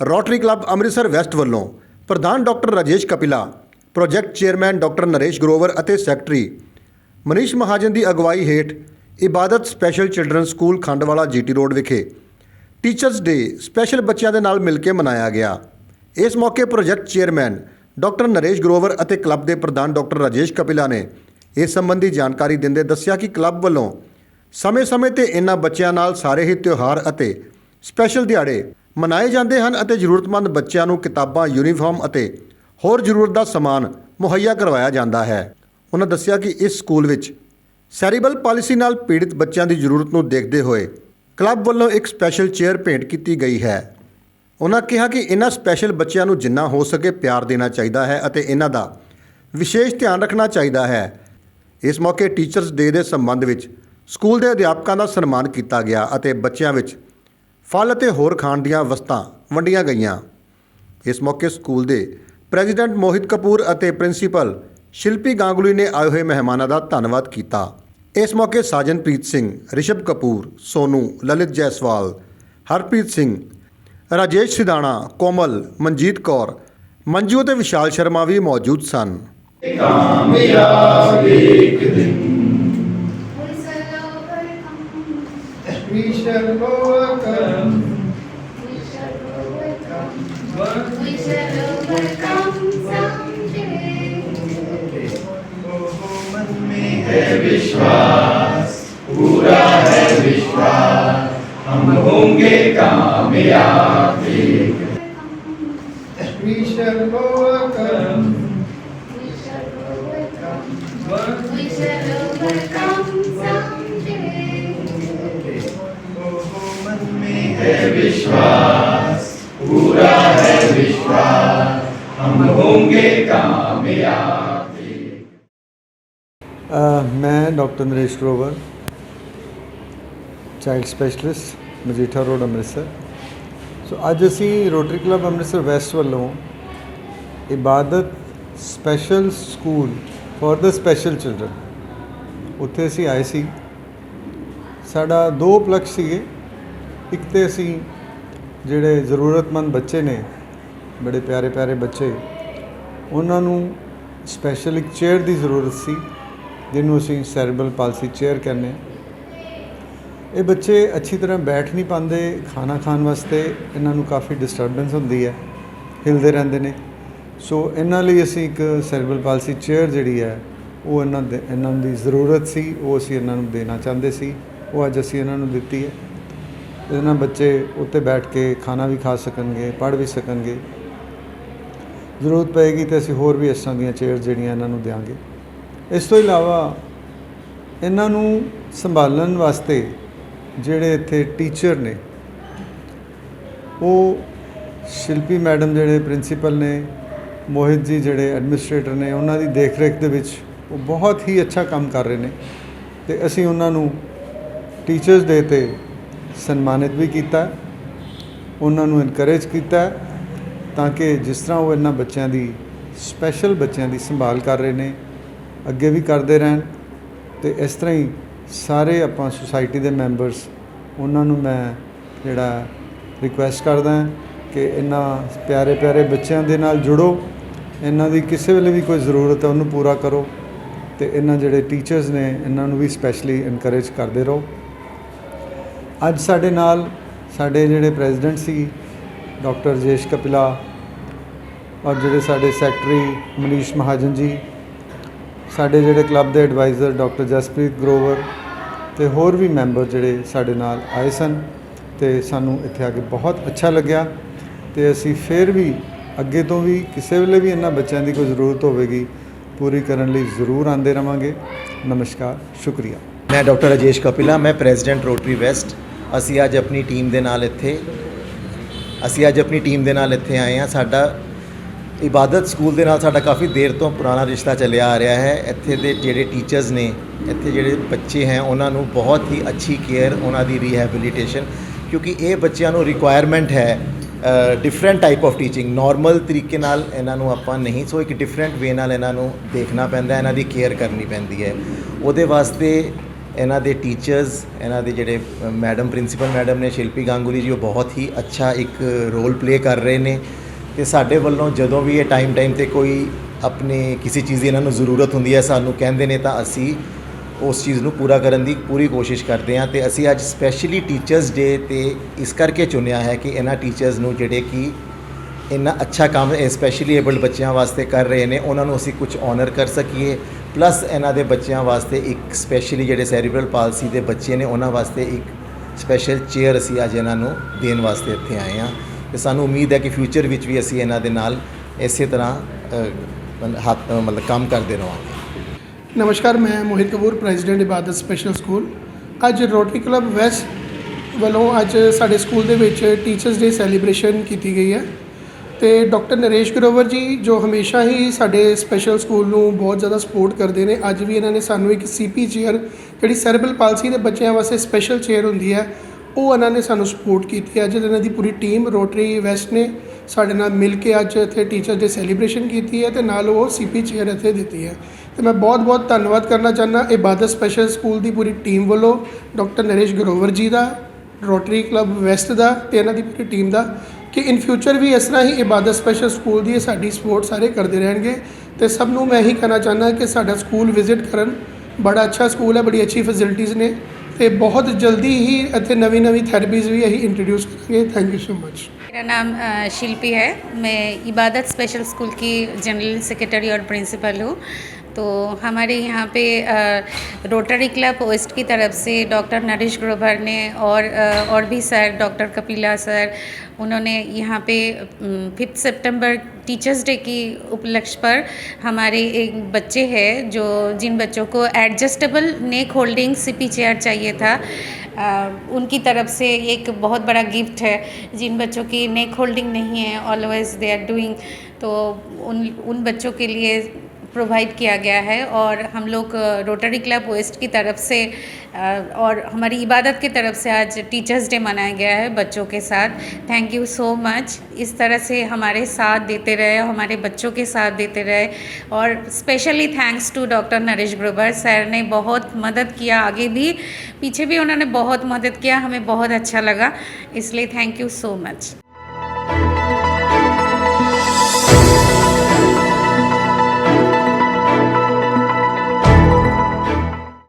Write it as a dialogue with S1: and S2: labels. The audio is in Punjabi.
S1: ਰੋਟਰੀ ਕਲੱਬ ਅੰਮ੍ਰਿਤਸਰ ਵੈਸਟ ਵੱਲੋਂ ਪ੍ਰਧਾਨ doctor Rajesh Kapila, project chairman doctor Naresh Grover ਅਤੇ ਸੈਕਟਰੀ ਮਨੀਸ਼ ਮਹਾਜਨ ਦੀ ਅਗਵਾਈ ਹੇਠ Ibadat special children school Khandwala GT road ਵਿਖੇ ਟੀਚਰਸ ਡੇ ਸਪੈਸ਼ਲ ਬੱਚਿਆਂ ਦੇ ਨਾਲ ਮਿਲ ਕੇ ਮਨਾਇਆ ਗਿਆ। ਇਸ ਮੌਕੇ project chairman doctor Naresh Grover ਅਤੇ ਕਲੱਬ ਦੇ ਪ੍ਰਧਾਨ ਡਾਕਟਰ ਰਾਜੇਸ਼ ਕਪਿਲਾ ਨੇ ਇਸ ਸੰਬੰਧੀ ਜਾਣਕਾਰੀ ਦਿੰਦੇ ਦੱਸਿਆ ਕਿ ਕਲੱਬ ਵੱਲੋਂ ਸਮੇਂ-ਸਮੇਂ ਤੇ ਇਹਨਾਂ ਬੱਚਿਆਂ ਨਾਲ ਸਾਰੇ ਹੀ ਤਿਉਹਾਰ ਅਤੇ ਸਪੈਸ਼ਲ ਦਿਹਾੜੇ ਮਨਾਏ ਜਾਂਦੇ ਹਨ ਅਤੇ ਜ਼ਰੂਰਤਮੰਦ ਬੱਚਿਆਂ ਨੂੰ ਕਿਤਾਬਾਂ, ਯੂਨੀਫਾਰਮ ਅਤੇ ਹੋਰ ਜ਼ਰੂਰਤ ਦਾ ਸਮਾਨ ਮੁਹੱਈਆ ਕਰਵਾਇਆ ਜਾਂਦਾ ਹੈ। ਉਹਨਾਂ ਦੱਸਿਆ ਕਿ ਇਸ ਸਕੂਲ ਵਿੱਚ ਸੈਰੀਬਲ ਪਾਲਿਸੀ ਨਾਲ ਪੀੜਿਤ ਬੱਚਿਆਂ ਦੀ ਜ਼ਰੂਰਤ ਨੂੰ ਦੇਖਦੇ ਹੋਏ ਕਲੱਬ ਵੱਲੋਂ ਇੱਕ ਸਪੈਸ਼ਲ ਚੇਅਰ ਭੇਂਟ ਕੀਤੀ ਗਈ ਹੈ। ਉਹਨਾਂ ਕਿਹਾ ਕਿ ਇਹਨਾਂ ਸਪੈਸ਼ਲ ਬੱਚਿਆਂ ਨੂੰ ਜਿੰਨਾ ਹੋ ਸਕੇ ਪਿਆਰ ਦੇਣਾ ਚਾਹੀਦਾ ਹੈ ਅਤੇ ਇਹਨਾਂ ਦਾ ਵਿਸ਼ੇਸ਼ ਧਿਆਨ ਰੱਖਣਾ ਚਾਹੀਦਾ ਹੈ। ਇਸ ਮੌਕੇ ਟੀਚਰਸ ਡੇ ਦੇ ਸੰਬੰਧ ਵਿੱਚ ਸਕੂਲ ਦੇ ਅਧਿਆਪਕਾਂ ਦਾ ਸਨਮਾਨ ਕੀਤਾ ਗਿਆ ਅਤੇ ਬੱਚਿਆਂ ਵਿੱਚ ਫਲ ਅਤੇ ਹੋਰ ਖਾਣ ਦੀਆਂ ਵਸਤਾਂ ਵੰਡੀਆਂ ਗਈਆਂ ਇਸ ਮੌਕੇ ਸਕੂਲ ਦੇ ਪ੍ਰੈਜ਼ੀਡੈਂਟ ਮੋਹਿਤ ਕਪੂਰ ਅਤੇ ਪ੍ਰਿੰਸੀਪਲ ਸ਼ਿਲਪੀ ਗਾਂਗੁਲੀ ਨੇ ਆਏ ਹੋਏ ਮਹਿਮਾਨਾਂ ਦਾ ਧੰਨਵਾਦ ਕੀਤਾ ਇਸ ਮੌਕੇ ਸਾਜਨਪ੍ਰੀਤ ਸਿੰਘ ਰਿਸ਼ਭ ਕਪੂਰ ਸੋਨੂ ਲਲਿਤ ਜੈਸਵਾਲ ਹਰਪ੍ਰੀਤ ਸਿੰਘ ਰਾਜੇਸ਼ ਸਿਧਾਣਾ ਕੋਮਲ ਮਨਜੀਤ ਕੌਰ ਮੰਜੂ ਅਤੇ ਵਿਸ਼ਾਲ ਸ਼ਰਮਾ ਵੀ ਮੌਜੂਦ ਸਨ
S2: We shall overcome.
S3: We shall overcome.
S4: है विश्वास पूरा है विश्वास हम होंगे कामयाब एक
S3: We shall overcome.
S2: We shall overcome. We shall overcome someday.
S3: मन में
S4: है विश्वास पूरा है विश्वास
S5: ਮੈਂ ਡਾਕਟਰ ਨਰੇਸ਼ मैं child specialist, Majitha road, Amritsar. So, ਅੱਜ ਅਸੀਂ ਰੋਟਰੀ ਕਲੱਬ ਅੰਮ੍ਰਿਤਸਰ ਵੈਸਟ ਵੱਲੋਂ Ibadat special school for the special children ਉੱਥੇ ਅਸੀਂ ਆਏ ਸੀ। ਸਾਡਾ ਦੋ ਪਲਕਸ ਸੀਗੇ। ਇੱਕ ਤੇ ਅਸੀਂ ਜਿਹੜੇ ਜ਼ਰੂਰਤਮੰਦ ਬੱਚੇ ਨੇ ਬੜੇ ਪਿਆਰੇ ਪਿਆਰੇ ਬੱਚੇ। ਉਹਨਾਂ ਨੂੰ ਸਪੈਸ਼ਲ ਇੱਕ ਚੇਅਰ ਦੀ ਜ਼ਰੂਰਤ ਸੀ, ਜਿਹਨੂੰ ਅਸੀਂ ਸੈਰਬਲ ਪਾਲਸੀ ਚੇਅਰ ਕਹਿੰਦੇ ਹਾਂ। ਇਹ ਬੱਚੇ ਅੱਛੀ ਤਰ੍ਹਾਂ ਬੈਠ ਨਹੀਂ ਪਾਉਂਦੇ, ਖਾਣਾ ਖਾਣ ਵਾਸਤੇ ਇਹਨਾਂ ਨੂੰ ਕਾਫੀ ਡਿਸਟਰਬੈਂਸ ਹੁੰਦੀ ਹੈ, ਹਿਲਦੇ ਰਹਿੰਦੇ ਨੇ। ਸੋ ਇਹਨਾਂ ਲਈ ਅਸੀਂ ਇੱਕ ਸੈਰਬਲ ਪਾਲਸੀ ਚੇਅਰ ਜਿਹੜੀ ਹੈ, ਉਹ ਇਹਨਾਂ ਦੇ, ਇਹਨਾਂ ਦੀ ਜ਼ਰੂਰਤ ਸੀ, ਉਹ ਅਸੀਂ ਇਹਨਾਂ ਨੂੰ ਦੇਣਾ ਚਾਹੁੰਦੇ ਸੀ, ਉਹ ਅੱਜ ਅਸੀਂ ਇਹਨਾਂ ਨੂੰ ਦਿੱਤੀ ਹੈ। ਇਹਨਾਂ ਬੱਚੇ ਉੱਤੇ ਬੈਠ ਕੇ ਖਾਣਾ ਵੀ ਖਾ ਸਕਣਗੇ, ਪੜ੍ਹ ਵੀ ਸਕਣਗੇ। ਜ਼ਰੂਰਤ ਪਏਗੀ ਤੇ ਅਸੀਂ ਹੋਰ ਵੀ ਇਸ ਤਰ੍ਹਾਂ ਦੀਆਂ ਚੇਅਰ ਜਿਹੜੀਆਂ ਇਹਨਾਂ ਨੂੰ ਦਿਆਂਗੇ। ਇਸ ਤੋਂ ਇਲਾਵਾ ਇਹਨਾਂ ਨੂੰ ਸੰਭਾਲਣ ਵਾਸਤੇ ਜਿਹੜੇ ਇੱਥੇ ਟੀਚਰ ਨੇ, ਉਹ ਸ਼ਿਲਪੀ ਮੈਡਮ ਜਿਹੜੇ ਪ੍ਰਿੰਸੀਪਲ ਨੇ, ਮੋਹਿਤ ਜੀ ਜਿਹੜੇ ਐਡਮਿਨਿਸਟ੍ਰੇਟਰ ਨੇ, ਉਹਨਾਂ ਦੀ ਦੇਖਰੇਖ ਦੇ ਵਿੱਚ ਉਹ ਬਹੁਤ ਹੀ ਅੱਛਾ ਕੰਮ ਕਰ ਰਹੇ ਨੇ ਤੇ ਅਸੀਂ ਉਹਨਾਂ ਨੂੰ ਟੀਚਰਸ ਡੇ ਤੇ ਸਨਮਾਨਿਤ ਵੀ ਕੀਤਾ, ਉਹਨਾਂ ਨੂੰ ਇਨਕਰੇਜ ਕੀਤਾ ਤਾਂ ਕਿ ਜਿਸ ਤਰ੍ਹਾਂ ਉਹ ਇਹਨਾਂ ਬੱਚਿਆਂ ਦੀ ਸਪੈਸ਼ਲ ਬੱਚਿਆਂ ਦੀ ਸੰਭਾਲ ਕਰ ਰਹੇ ਨੇ, ਅੱਗੇ ਵੀ ਕਰਦੇ ਰਹਿਣ ਤੇ ਇਸ ਤਰ੍ਹਾਂ ਹੀ ਸਾਰੇ ਆਪਾਂ ਸੁਸਾਇਟੀ ਦੇ ਮੈਂਬਰਸ ਉਹਨਾਂ ਨੂੰ ਮੈਂ ਜਿਹੜਾ ਰਿਕੁਐਸਟ ਕਰਦਾ ਹਾਂ ਕਿ ਇਹਨਾਂ ਪਿਆਰੇ ਪਿਆਰੇ ਬੱਚਿਆਂ ਦੇ ਨਾਲ ਜੁੜੋ, ਇਹਨਾਂ ਦੀ ਕਿਸੇ ਵੇਲੇ ਵੀ ਕੋਈ ਜ਼ਰੂਰਤ ਹੈ ਉਹਨੂੰ ਪੂਰਾ ਕਰੋ ਤੇ ਇਹਨਾਂ ਜਿਹੜੇ ਟੀਚਰਸ ਨੇ ਇਹਨਾਂ ਨੂੰ ਵੀ ਸਪੈਸ਼ਲੀ ਇਨਕਰੇਜ ਕਰਦੇ ਰਹੋ। ਅੱਜ ਸਾਡੇ ਨਾਲ ਸਾਡੇ ਜਿਹੜੇ ਪ੍ਰੈਜ਼ੀਡੈਂਟ ਸੀ ਡਾਕਟਰ ਜੇਸ਼ ਕਪਿਲਾ ਔਰ ਜਿਹੜੇ ਸਾਡੇ ਸੈਕਟਰੀ ਮਨੀਸ਼ ਮਹਾਜਨ ਜੀ, ਸਾਡੇ ਜਿਹੜੇ ਕਲੱਬ ਦੇ ਐਡਵਾਈਜ਼ਰ ਡਾਕਟਰ ਜਸਪ੍ਰੀਤ ਗਰੋਵਰ ਤੇ ਹੋਰ ਵੀ ਮੈਂਬਰ ਜਿਹੜੇ ਸਾਡੇ ਨਾਲ ਆਏ ਸਨ ਤੇ ਸਾਨੂੰ ਇੱਥੇ ਆ ਕੇ ਬਹੁਤ ਅੱਛਾ ਲੱਗਿਆ ਤੇ ਅਸੀਂ ਫਿਰ ਵੀ ਅੱਗੇ ਤੋਂ ਵੀ ਕਿਸੇ ਵੇਲੇ ਵੀ ਇਹਨਾਂ ਬੱਚਿਆਂ ਦੀ ਕੋਈ ਜ਼ਰੂਰਤ ਹੋਵੇਗੀ, ਪੂਰੀ ਕਰਨ ਲਈ ਜ਼ਰੂਰ ਆਂਦੇ ਰਵਾਂਗੇ। ਨਮਸਕਾਰ, ਸ਼ੁਕਰੀਆ।
S6: ਮੈਂ ਡਾਕਟਰ ਰਾਜੇਸ਼ ਕਪਿਲਾ, ਮੈਂ ਪ੍ਰੈਜ਼ੀਡੈਂਟ ਰੋਟਰੀ ਵੈਸਟ। ਅਸੀਂ ਅੱਜ ਆਪਣੀ ਟੀਮ ਦੇ ਨਾਲ ਇੱਥੇ ਅਸੀਂ ਅੱਜ ਆਪਣੀ ਟੀਮ ਦੇ ਨਾਲ ਇੱਥੇ ਆਏ ਹਾਂ। ਸਾਡਾ ਇਬਾਦਤ ਸਕੂਲ ਦੇ ਨਾਲ ਸਾਡਾ ਕਾਫੀ ਦੇਰ ਤੋਂ ਪੁਰਾਣਾ ਰਿਸ਼ਤਾ ਚੱਲਿਆ ਆ ਰਿਹਾ ਹੈ। ਇੱਥੇ ਦੇ ਜਿਹੜੇ ਟੀਚਰਸ ਨੇ, ਇੱਥੇ ਜਿਹੜੇ ਬੱਚੇ ਹੈ, ਉਹਨਾਂ ਨੂੰ ਬਹੁਤ ਹੀ ਅੱਛੀ ਕੇਅਰ, ਉਹਨਾਂ ਦੀ ਰੀਹੈਬਿਲਿਟੇਸ਼ਨ ਕਿਉਂਕਿ ਇਹ ਬੱਚਿਆਂ ਨੂੰ ਰਿਕੁਆਇਰਮੈਂਟ ਹੈ different type of teaching normal ਤਰੀਕੇ ਨਾਲ ਇਹਨਾਂ ਨੂੰ ਆਪਾਂ ਨਹੀਂ ਸੋ ਇੱਕ ਡਿਫਰੈਂਟ ਵੇ ਨਾਲ ਇਹਨਾਂ ਨੂੰ ਦੇਖਣਾ ਪੈਂਦਾ, ਇਹਨਾਂ ਦੀ ਕੇਅਰ ਕਰਨੀ ਪੈਂਦੀ ਹੈ। ਉਹਦੇ ਵਾਸਤੇ ਇਹਨਾਂ ਦੇ ਟੀਚਰਸ ਇਹਨਾਂ ਦੇ ਜਿਹੜੇ ਮੈਡਮ ਪ੍ਰਿੰਸੀਪਲ ਮੈਡਮ ਨੇ ਸ਼ਿਲਪੀ ਗਾਂਗੁਲੀ ਜੀ, ਉਹ ਬਹੁਤ ਹੀ ਅੱਛਾ ਇੱਕ ਰੋਲ ਪਲੇ ਕਰ ਰਹੇ ਨੇ। ਤੇ ਸਾਡੇ ਵੱਲੋਂ ਜਦੋਂ ਵੀ ਇਹ ਟਾਈਮ ਟਾਈਮ ਤੇ ਕੋਈ ਆਪਣੇ ਕਿਸੇ ਚੀਜ਼ ਦੀ ਇਹਨਾਂ ਨੂੰ ਜ਼ਰੂਰਤ ਹੁੰਦੀ ਹੈ, ਸਾਨੂੰ ਕਹਿੰਦੇ ਨੇ, ਤਾਂ ਅਸੀਂ ਉਸ ਚੀਜ਼ ਨੂੰ ਪੂਰਾ ਕਰਨ ਦੀ ਪੂਰੀ ਕੋਸ਼ਿਸ਼ ਕਰਦੇ ਹਾਂ। ਤੇ ਅਸੀਂ ਅੱਜ ਸਪੈਸ਼ਲੀ ਟੀਚਰਸ ਡੇ ਤੇ ਇਸ ਕਰਕੇ ਚੁਣਿਆ ਹੈ ਕਿ ਇਹਨਾਂ ਟੀਚਰਸ ਨੂੰ ਜਿਹੜੇ ਕਿ ਇੰਨਾ ਅੱਛਾ ਕੰਮ ਸਪੈਸ਼ਲੀ ਏਬਲਡ ਬੱਚਿਆਂ ਵਾਸਤੇ ਕਰ ਰਹੇ ਨੇ, ਉਹਨਾਂ ਨੂੰ ਅਸੀਂ ਕੁਝ ਆਨਰ ਕਰ ਸਕੀਏ। ਪਲੱਸ ਇਹਨਾਂ ਦੇ ਬੱਚਿਆਂ ਵਾਸਤੇ ਇੱਕ ਸਪੈਸ਼ਲੀ ਜਿਹੜੇ ਸੈਰੀਬਰਲ ਪਾਲਸੀ ਦੇ ਬੱਚੇ ਨੇ, ਉਹਨਾਂ ਵਾਸਤੇ ਇੱਕ ਸਪੈਸ਼ਲ ਚੇਅਰ ਅਸੀਂ ਅੱਜ ਇਹਨਾਂ ਨੂੰ ਦੇਣ ਵਾਸਤੇ ਇੱਥੇ ਆਏ ਹਾਂ। ਤੇ ਸਾਨੂੰ ਉਮੀਦ ਹੈ ਕਿ ਫਿਊਚਰ ਵਿੱਚ ਵੀ ਅਸੀਂ ਇਹਨਾਂ ਦੇ ਨਾਲ ਇਸੇ ਤਰ੍ਹਾਂ ਹੱਥ ਮਤਲਬ ਕੰਮ ਕਰਦੇ ਰਹਾਂਗੇ
S7: ਨਮਸਕਾਰ, ਮੈਂ Mohit Kapoor president Ibadat special school ਅੱਜ ਰੋਟਰੀ ਕਲੱਬ ਵੈਸਟ ਵੱਲੋਂ ਅੱਜ ਸਾਡੇ ਸਕੂਲ ਦੇ ਵਿੱਚ ਟੀਚਰਸ ਡੇ ਸੈਲੀਬ੍ਰੇਸ਼ਨ ਕੀਤੀ ਗਈ ਹੈ। ਤੇ ਡਾਕਟਰ ਨਰੇਸ਼ ਗਰੋਵਰ ਜੀ, ਜੋ ਹਮੇਸ਼ਾ ਹੀ ਸਾਡੇ ਸਪੈਸ਼ਲ ਸਕੂਲ ਨੂੰ ਬਹੁਤ ਜ਼ਿਆਦਾ ਸਪੋਰਟ ਕਰਦੇ ਨੇ, ਅੱਜ ਵੀ ਇਹਨਾਂ ਨੇ ਸਾਨੂੰ ਇੱਕ ਸੀਪੀ ਚੇਅਰ ਜਿਹੜੀ ਸੈਰਬਲ ਪਾਲਸੀ ਦੇ ਬੱਚਿਆਂ ਵਾਸਤੇ ਸਪੈਸ਼ਲ ਚੇਅਰ ਹੁੰਦੀ ਹੈ, ਉਹ ਇਹਨਾਂ ਨੇ ਸਾਨੂੰ ਸਪੋਰਟ ਕੀਤੀ ਹੈ। ਅੱਜ ਇਹਨਾਂ ਦੀ ਪੂਰੀ ਟੀਮ ਰੋਟਰੀ ਵੈਸਟ ਨੇ ਸਾਡੇ ਨਾਲ ਮਿਲ ਕੇ ਅੱਜ ਇੱਥੇ ਟੀਚਰ ਡੇ ਸੈਲੀਬ੍ਰੇਸ਼ਨ ਕੀਤੀ ਹੈ ਤੇ ਨਾਲ ਉਹ ਸੀਪੀ ਚੇਅਰ ਇੱਥੇ ਦਿੱਤੀ ਹੈ। ਤੇ ਮੈਂ ਬਹੁਤ ਬਹੁਤ ਧੰਨਵਾਦ ਕਰਨਾ ਚਾਹੁੰਦਾ ਇਬਾਦਤ ਸਪੈਸ਼ਲ ਸਕੂਲ ਦੀ ਪੂਰੀ ਟੀਮ ਵੱਲੋਂ ਡਾਕਟਰ ਨਰੇਸ਼ ਗਰੋਵਰ ਜੀ ਦਾ ਰੋਟਰੀ ਕਲੱਬ ਵੈਸਟ ਦਾ ਤੇ ਇਹਨਾਂ ਦੀ ਪੂਰੀ ਟੀਮ ਦਾ। ਕਿ ਇਨ ਫਿਊਚਰ ਵੀ ਇਸ ਤਰ੍ਹਾਂ ਹੀ ਇਬਾਦਤ ਸਪੈਸ਼ਲ ਸਕੂਲ ਦੀ ਇਹ ਸਾਡੀ ਸਪੋਰਟ ਸਾਰੇ ਕਰਦੇ ਰਹਿਣਗੇ ਤੇ ਸਭ ਨੂੰ ਮੈਂ ਇਹੀ ਕਹਿਣਾ ਚਾਹੁੰਦਾ ਕਿ ਸਾਡਾ ਸਕੂਲ ਵਿਜ਼ਿਟ ਕਰਨ ਬੜਾ ਅੱਛਾ ਸਕੂਲ ਹੈ ਬੜੀ ਅੱਛੀ ਫੈਸਿਲਿਟੀਜ਼ ਨੇ ਤੇ ਬਹੁਤ ਜਲਦੀ ਹੀ ਇੱਥੇ ਨਵੀਂ ਨਵੀਂ ਥੈਰੇਪੀਜ਼ ਵੀ ਅਸੀਂ ਇੰਟਰੋਡਿਊਸ ਕਰਾਂਗੇ ਥੈਂਕ ਯੂ ਸੋ ਮਚ
S8: मेरा नाम अ, शिल्पी है मैं इबादत स्पेशल स्कूल की जनरल सेक्रेटरी और प्रिंसिपल हूँ तो हमारे यहाँ पे रोटरी क्लब वेस्ट की तरफ़ से डॉक्टर नरेश ग्रोवर ने और और भी सर डॉक्टर कपिला सर उन्होंने यहाँ पे फिफ्थ सितंबर टीचर्स डे की उपलक्ष्य पर हमारे एक बच्चे हैं जो जिन बच्चों को adjustable neck holding CP chair चाहिए था। अ, उनकी तरफ़ से एक बहुत बड़ा गिफ्ट है। जिन बच्चों की नेक होल्डिंग नहीं है ऑलवेज दे आर डूइंग तो उन उन बच्चों के लिए प्रोवाइड किया गया है और हम लोग रोटरी क्लब वेस्ट की तरफ़ से और हमारी इबादत की तरफ़ से आज टीचर्स डे मनाया गया है बच्चों के साथ। थैंक यू सो मच इस तरह से हमारे साथ देते रहे, हमारे बच्चों के साथ देते रहे। और specially thanks to doctor Naresh Grover sir ने बहुत मदद किया। आगे भी, पीछे भी उन्होंने बहुत मदद किया। हमें बहुत अच्छा लगा। इसलिए थैंक यू सो मच